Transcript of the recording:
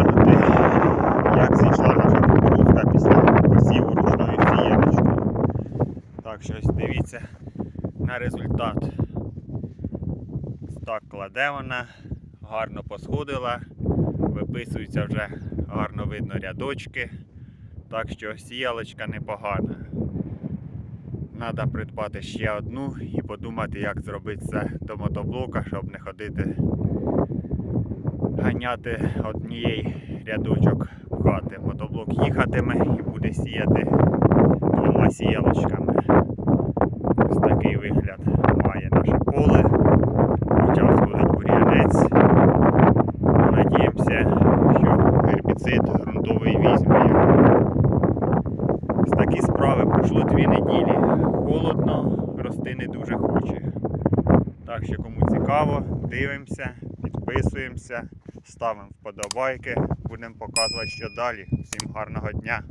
оглянути, як зійшла наша кукурудка після посіву ручної сієночкою. Так, щось дивіться на результат. Так кладе вона, гарно посходила, виписуються вже гарно видно рядочки. Так що сіялочка непогана. Треба придбати ще одну і подумати, як зробити це до мотоблока, щоб не ходити ганяти однієї рядочок пхати. Мотоблок їхатиме і буде сіяти двома сіялочками. Ось такий вигляд має наше поле. Почав сходить бур'янець. Надіємося, що гербіцид ґрунтовий візьме його. Ось такі справи пройшло дві неділі. Холодно, рости не дуже хоче. Так що кому цікаво, дивимося, підписуємося, ставимо вподобайки, будемо показувати, що далі. Всім гарного дня!